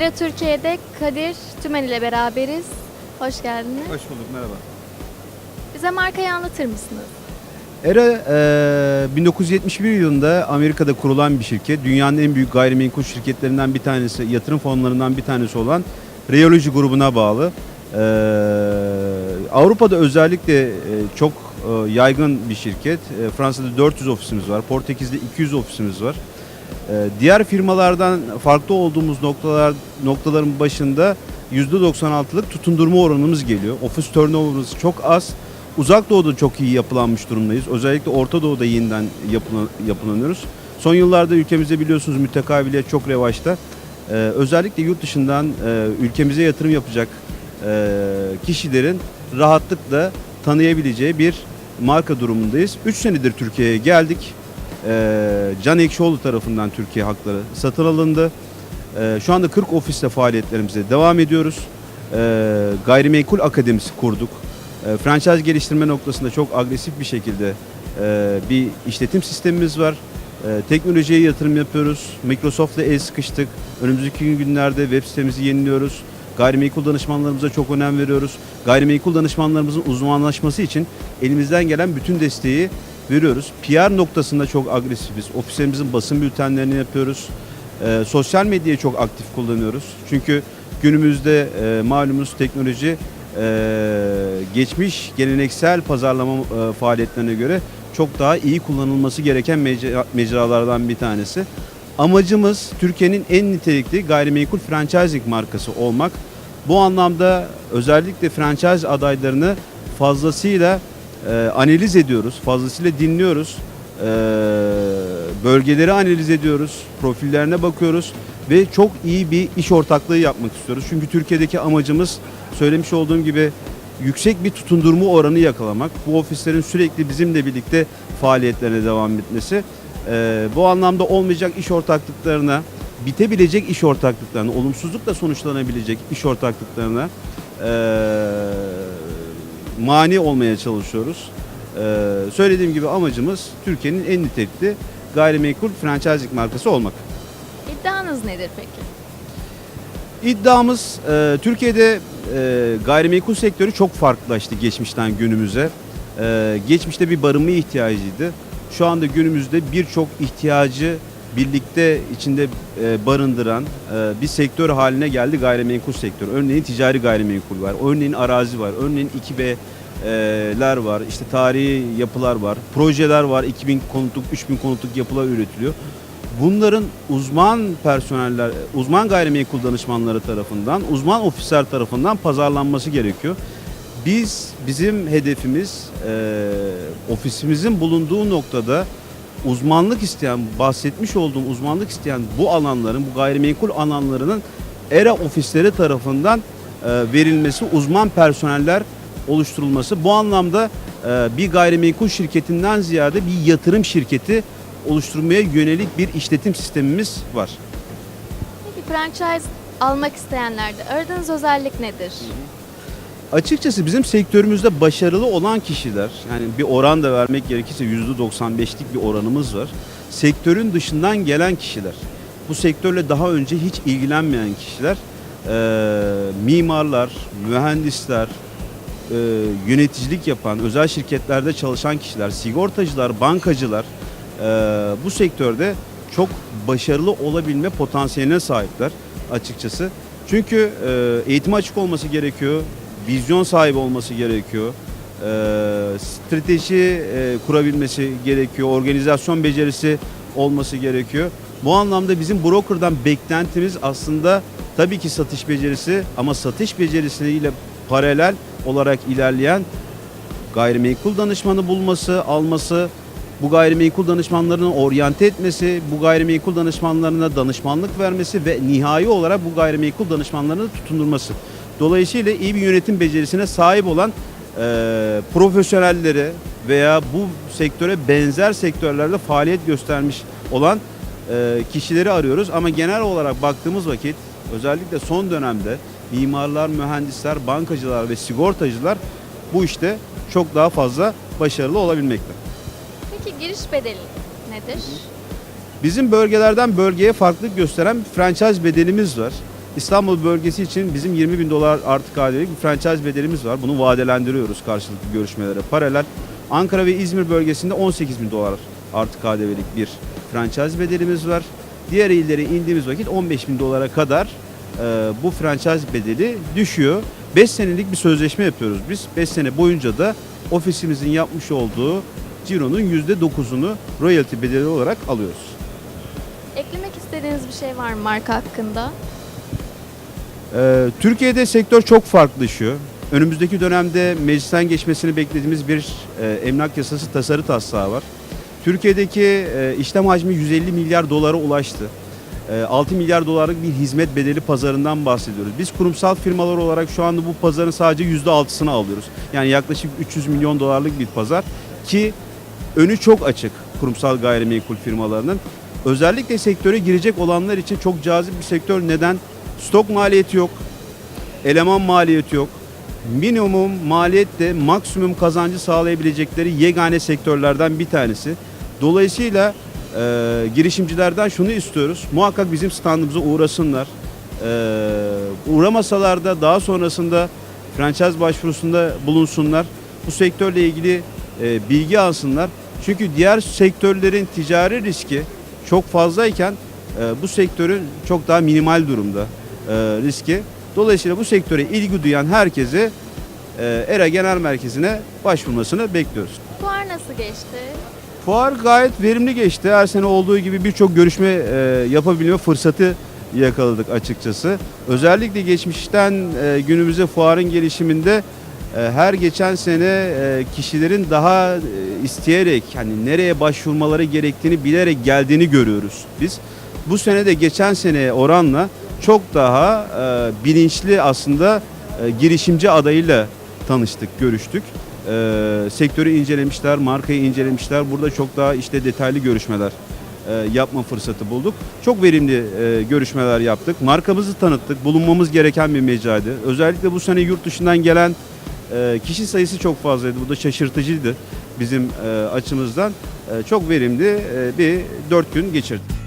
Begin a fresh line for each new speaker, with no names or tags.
Era Türkiye'de Kadir Tümen ile beraberiz. Hoş geldiniz.
Hoş bulduk, merhaba.
Bize markayı anlatır mısınız?
ERA e, 1971 yılında Amerika'da kurulan bir şirket. Dünyanın en büyük gayrimenkul şirketlerinden bir tanesi, yatırım fonlarından bir tanesi olan Reoloji grubuna bağlı. E, Avrupa'da özellikle e, çok e, yaygın bir şirket. E, Fransa'da 400 ofisimiz var, Portekiz'de 200 ofisimiz var. E, diğer firmalardan farklı olduğumuz noktalar noktaların başında %96'lık tutundurma oranımız geliyor. Ofis turnover'ımız çok az. Uzak Doğu'da çok iyi yapılanmış durumdayız. Özellikle Orta Doğu'da yeniden yapılan, yapılanıyoruz. Son yıllarda ülkemizde biliyorsunuz mütekabiliyet çok revaçta. Ee, özellikle yurt dışından e, ülkemize yatırım yapacak e, kişilerin rahatlıkla tanıyabileceği bir marka durumundayız. 3 senedir Türkiye'ye geldik. Ee, Can Ekşioğlu tarafından Türkiye hakları satın alındı. Ee, şu anda 40 ofiste faaliyetlerimize devam ediyoruz. Ee, gayrimenkul akademisi kurduk. E, franchise geliştirme noktasında çok agresif bir şekilde e, bir işletim sistemimiz var. E, teknolojiye yatırım yapıyoruz. Microsoft'la el sıkıştık. Önümüzdeki günlerde web sitemizi yeniliyoruz. Gayrimenkul danışmanlarımıza çok önem veriyoruz. Gayrimenkul danışmanlarımızın uzmanlaşması için elimizden gelen bütün desteği veriyoruz. PR noktasında çok agresifiz. Ofislerimizin basın bültenlerini yapıyoruz. E, sosyal medyayı çok aktif kullanıyoruz. Çünkü günümüzde e, malumunuz teknoloji e, geçmiş geleneksel pazarlama e, faaliyetlerine göre çok daha iyi kullanılması gereken mecra- mecralardan bir tanesi. Amacımız Türkiye'nin en nitelikli gayrimenkul franchising markası olmak. Bu anlamda özellikle franchise adaylarını fazlasıyla e, analiz ediyoruz, fazlasıyla dinliyoruz. E, bölgeleri analiz ediyoruz, profillerine bakıyoruz ve çok iyi bir iş ortaklığı yapmak istiyoruz. Çünkü Türkiye'deki amacımız söylemiş olduğum gibi yüksek bir tutundurma oranı yakalamak. Bu ofislerin sürekli bizimle birlikte faaliyetlerine devam etmesi. Ee, bu anlamda olmayacak iş ortaklıklarına, bitebilecek iş ortaklıklarına, olumsuzlukla sonuçlanabilecek iş ortaklıklarına ee, mani olmaya çalışıyoruz. Ee, söylediğim gibi amacımız Türkiye'nin en nitelikli gayrimenkul franchising markası olmak.
İddianız nedir peki?
İddiamız e, Türkiye'de e, gayrimenkul sektörü çok farklılaştı geçmişten günümüze. E, geçmişte bir barınma ihtiyacıydı. Şu anda günümüzde birçok ihtiyacı birlikte içinde e, barındıran e, bir sektör haline geldi gayrimenkul sektörü. Örneğin ticari gayrimenkul var, örneğin arazi var, örneğin 2B'ler var, işte tarihi yapılar var, projeler var, 2000 konutluk, 3000 konutluk yapılar üretiliyor. Bunların uzman personeller, uzman gayrimenkul danışmanları tarafından, uzman ofisler tarafından pazarlanması gerekiyor. Biz, bizim hedefimiz e, ofisimizin bulunduğu noktada uzmanlık isteyen, bahsetmiş olduğum uzmanlık isteyen bu alanların, bu gayrimenkul alanlarının ERA ofisleri tarafından e, verilmesi, uzman personeller oluşturulması. Bu anlamda e, bir gayrimenkul şirketinden ziyade bir yatırım şirketi oluşturmaya yönelik bir işletim sistemimiz var.
Peki franchise almak isteyenlerde aradığınız özellik nedir?
Açıkçası bizim sektörümüzde başarılı olan kişiler, yani bir oran da vermek gerekirse %95'lik bir oranımız var. Sektörün dışından gelen kişiler, bu sektörle daha önce hiç ilgilenmeyen kişiler, eee, mimarlar, mühendisler, eee, yöneticilik yapan, özel şirketlerde çalışan kişiler, sigortacılar, bankacılar eee, bu sektörde çok başarılı olabilme potansiyeline sahipler açıkçası. Çünkü eee eğitime açık olması gerekiyor, vizyon sahibi olması gerekiyor, eee, strateji eee, kurabilmesi gerekiyor, organizasyon becerisi olması gerekiyor. Bu anlamda bizim broker'dan beklentimiz aslında tabii ki satış becerisi ama satış becerisiyle paralel olarak ilerleyen gayrimenkul danışmanı bulması, alması, bu gayrimenkul danışmanlarını oryante etmesi, bu gayrimenkul danışmanlarına danışmanlık vermesi ve nihai olarak bu gayrimenkul danışmanlarını tutundurması. Dolayısıyla iyi bir yönetim becerisine sahip olan e, profesyonelleri veya bu sektöre benzer sektörlerde faaliyet göstermiş olan e, kişileri arıyoruz. Ama genel olarak baktığımız vakit özellikle son dönemde mimarlar, mühendisler, bankacılar ve sigortacılar bu işte çok daha fazla başarılı olabilmekte.
Peki giriş bedeli nedir?
Bizim bölgelerden bölgeye farklılık gösteren franchise bedelimiz var. İstanbul bölgesi için bizim 20 bin dolar artı KDV'lik bir franchise bedelimiz var. Bunu vadelendiriyoruz karşılıklı görüşmelere paralel. Ankara ve İzmir bölgesinde 18 bin dolar artı KDV'lik bir franchise bedelimiz var. Diğer illere indiğimiz vakit 15 bin dolara kadar e, bu franchise bedeli düşüyor. 5 senelik bir sözleşme yapıyoruz biz. 5 sene boyunca da ofisimizin yapmış olduğu cironun %9'unu royalty bedeli olarak alıyoruz.
Eklemek istediğiniz bir şey var mı marka hakkında?
Ee, Türkiye'de sektör çok farklılaşıyor. Önümüzdeki dönemde meclisten geçmesini beklediğimiz bir e, emlak yasası tasarı taslağı var. Türkiye'deki e, işlem hacmi 150 milyar dolara ulaştı. E, 6 milyar dolarlık bir hizmet bedeli pazarından bahsediyoruz. Biz kurumsal firmalar olarak şu anda bu pazarın sadece %6'sını alıyoruz. Yani yaklaşık 300 milyon dolarlık bir pazar ki önü çok açık kurumsal gayrimenkul firmalarının. Özellikle sektöre girecek olanlar için çok cazip bir sektör. Neden? Stok maliyeti yok, eleman maliyeti yok. Minimum maliyette maksimum kazancı sağlayabilecekleri yegane sektörlerden bir tanesi. Dolayısıyla e, girişimcilerden şunu istiyoruz. Muhakkak bizim standımıza uğrasınlar. E, uğramasalar da daha sonrasında franchise başvurusunda bulunsunlar. Bu sektörle ilgili e, bilgi alsınlar. Çünkü diğer sektörlerin ticari riski çok fazlayken e, bu sektörün çok daha minimal durumda riski. Dolayısıyla bu sektöre ilgi duyan herkese e, ERA Genel Merkezi'ne başvurmasını bekliyoruz.
Fuar nasıl geçti?
Fuar gayet verimli geçti. Her sene olduğu gibi birçok görüşme e, yapabilme fırsatı yakaladık açıkçası. Özellikle geçmişten e, günümüze fuarın gelişiminde e, her geçen sene e, kişilerin daha e, isteyerek hani nereye başvurmaları gerektiğini bilerek geldiğini görüyoruz biz. Bu sene de geçen seneye oranla çok daha e, bilinçli aslında e, girişimci adayıyla tanıştık, görüştük. E, sektörü incelemişler, markayı incelemişler. Burada çok daha işte detaylı görüşmeler e, yapma fırsatı bulduk. Çok verimli e, görüşmeler yaptık. Markamızı tanıttık. Bulunmamız gereken bir mecraydı. Özellikle bu sene yurt dışından gelen e, kişi sayısı çok fazlaydı. Bu da şaşırtıcıydı bizim e, açımızdan. E, çok verimli e, bir dört gün geçirdik.